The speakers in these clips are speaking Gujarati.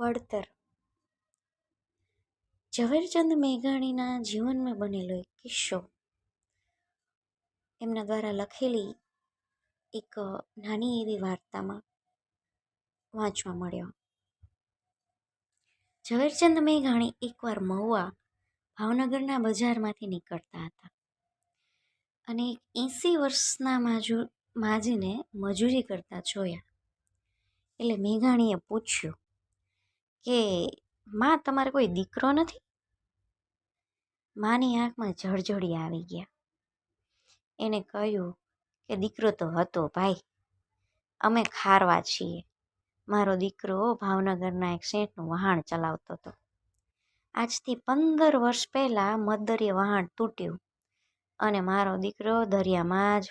વળતર. ઝવેરચંદ મેઘાણીના જીવનમાં બનેલો એક કિસ્સો. એમના દ્વારા લખેલી એક નાની એવી વાર્તામાં વાંચવા મળ્યો. ઝવેરચંદ મેઘાણી એકવાર મહુવા ભાવનગરના બજારમાંથી નીકળતા હતા અને એંસી વર્ષના માજુ, માજીને મજૂરી કરતા જોયા. એટલે મેઘાણીએ પૂછ્યું કે માં તમારે કોઈ દીકરો નથી? માની આંખમાં જળજળી આવી ગયા. એને કહ્યું કે દીકરો તો હતો ભાઈ, અમે ખારવા છીએ. મારો દીકરો ભાવનગરના એક શેઠનું વહાણ ચલાવતો હતો. આજથી પંદર વર્ષ પહેલાં મધદરીએ વહાણ તૂટ્યું અને મારો દીકરો દરિયામાં જ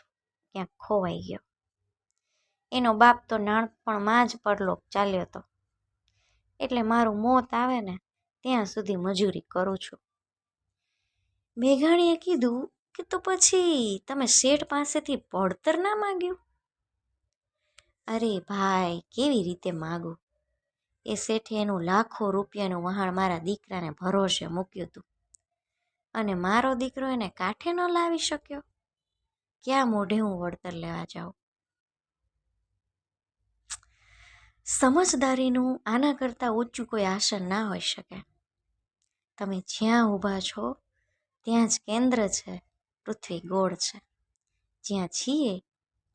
ક્યાંક ખોવાઈ ગયો. એનો બાપ તો નાનપણમાં જ પરલોક ચાલ્યો હતો. એટલે મારું મોત આવે ને, ત્યાં સુધી મજૂરી કરું છું. મેઘાણીએ કીધું કે તો પછી તમે શેઠ પાસેથી પડતર ના માગ્યું? અરે ભાઈ, કેવી રીતે માગું? એ શેઠે એનું લાખો રૂપિયાનું વહાણ મારા દીકરાને ભરોસે મૂક્યું હતું. અને મારો દીકરો એને કાંઠે ન લાવી શક્યો? ક્યાં મોઢે હું વળતર લેવા જાઉં? સમજદારીનું આના કરતાં ઊંચું કોઈ આસન ના હોઈ શકે. તમે જ્યાં ઊભા છો, ત્યાં જ કેન્દ્ર છે, પૃથ્વી ગોળ છે. જ્યાં છીએ,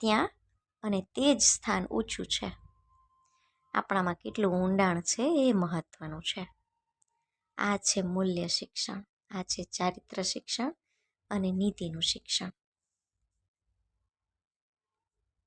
ત્યાં અને તે જ સ્થાન ઊંચું છે. આપણામાં કેટલું ઊંડાણ છે એ મહત્ત્વનું છે. આ છે મૂલ્ય શિક્ષણ, આ છે ચારિત્ર શિક્ષણ અને નીતિનું શિક્ષણ.